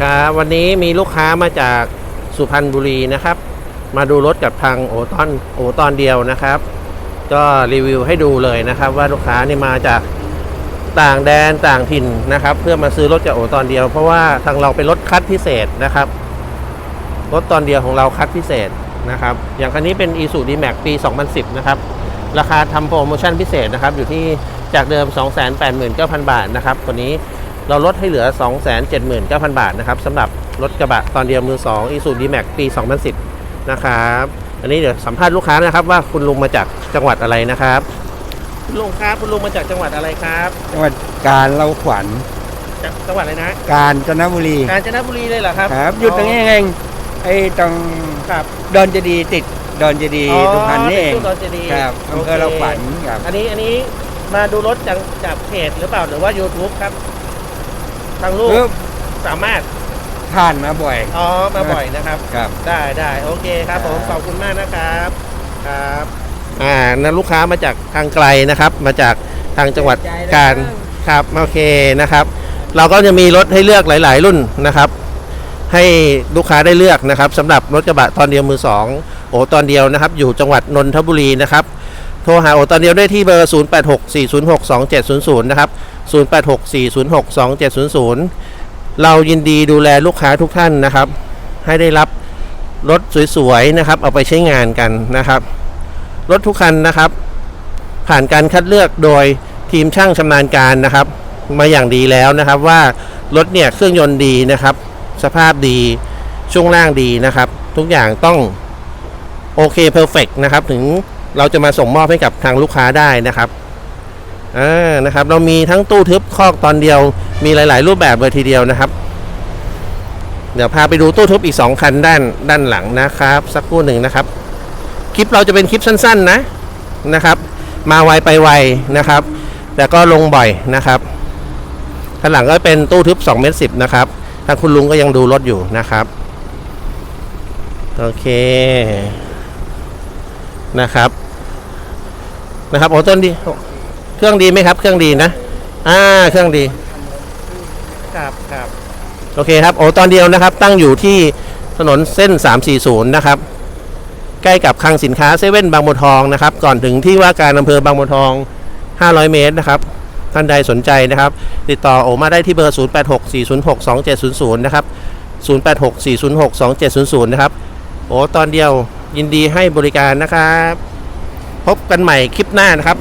ครับวันนี้มีลูกค้ามาจากสุพรรณบุรีนะครับ มาดูรถกับทางโอตอนโอตอนเดียวนะครับ ก็รีวิวให้ดูเลยนะครับ ว่าลูกค้านี่มาจากต่างแดนต่างถิ่นนะครับ เพื่อมาซื้อรถจากโอตอนเดียว เพราะว่าทางเราเป็นรถคัดพิเศษนะครับ รถตอนเดียวของเราคัดพิเศษนะครับ อย่างคันนี้เป็น i s u d m a x ปี 2010 นะครับ ราคาทำโปรโมชั่นพิเศษนะครับ อยู่ที่จากเดิม 289,000 บาทนะครับตัวนี้ เราลดให้เหลือ 279,000 บาทนะครับสำหรับรถกระบะตอนเดียวมือ2 i s u d m a x ปี 2010 นะครับ อันนี้เดี๋ยวสัมภาษณ์ลูกค้านะครับว่าคุณลุงมาจากจังหวัดอะไรนะครับ คุณลุงครับคุณลุงมาจากจังหวัดอะไรครับจังหวัดการเราขวัญจากจังหวัดอะไรนะ กาญจนบุรีกาญจนบุรีเลยเหรอครับครับอยู่ตรงนี้เองไอ้ตรงครับดอนเจดีย์ติดดอนเจดีย์สุพรรณนี่เองติดตู้ดอนเจดีย์ครับอำเภอเราขวัญครับ อันนี้อันนี้มาดูรถจากจากเพจหรือเปล่าหรือว่า YouTube ครับ ทางลูกเออสามารถ ผ่านมาบ่อย อ๋อ มาบ่อยนะครับ ครับ ได้ได้โอเคครับผมครับขอบคุณมากนะครับครับอ่านั่นลูกค้ามาจากทางไกลนะครับ มาจากทางจังหวัดกาญครับโอเคนะครับ เราก็จะมีรถให้เลือกหลาย ๆ รุ่นนะครับ ให้ลูกค้าได้เลือกนะครับสำหรับรถกระบะตอนเดียวมือสองโอตอนเดียวนะครับ อยู่จังหวัดนนทบุรีนะครับ โทรหาโอตอนเดียวได้ที่เบอร์ 0864062700 นะครับ 0864062700 เรายินดีดูแลลูกค้าทุกท่านนะครับ ให้ได้รับรถสวยๆนะครับ เอาไปใช้งานกันนะครับ รถทุกคันนะครับ ผ่านการคัดเลือกโดยทีมช่างชำนาญการนะครับ มาอย่างดีแล้วนะครับว่ารถเนี่ยเครื่องยนต์ดีนะครับ สภาพดีช่วงล่างดีนะครับ ทุกอย่างต้องโอเคเพอร์เฟกนะครับถึง เราจะมาส่งมอบให้กับทางลูกค้าได้นะครับอ่านะครับ เรามีทั้งตู้ทึบคอกตอนเดียว มีหลาย ๆ รูปแบบเลยทีเดียวนะครับ เดี๋ยวพาไปดูตู้ทึบอีก 2 คันด้านด้านหลังนะครับ สักครู่หนึ่งนะครับ คลิปเราจะเป็นคลิปสั้น ๆ นะนะครับ มาไวไปไวนะครับ แต่ก็ลงบ่อยนะครับข้างหลังก็เป็นตู้ทึบ2เมตรสินะครับทางคุณลุงก็ยังดูรถอยู่นะครับโอเคนะครับ นะครับโอ้ต้นดี เครื่องดีไหมครับ เครื่องดีนะอ่าเครื่องดี ครับครับโอเคครับโอ้ตอนเดียวนะครับ ตั้งอยู่ที่ถนนเส้น 340 นะครับ ใกล้กับคลังสินค้าเซเว่นบางบัวทองนะครับ ก่อนถึงที่ว่าการอำเภอบางบัวทอง 500 เมตรนะครับ ท่านใดสนใจนะครับ ติดต่อโอมาได้ที่เบอร์ 0864062700 นะครับ 0864062700 นะครับ โอ้ตอนเดียวยินดีให้บริการนะครับ พบกันใหม่คลิปหน้านะครับ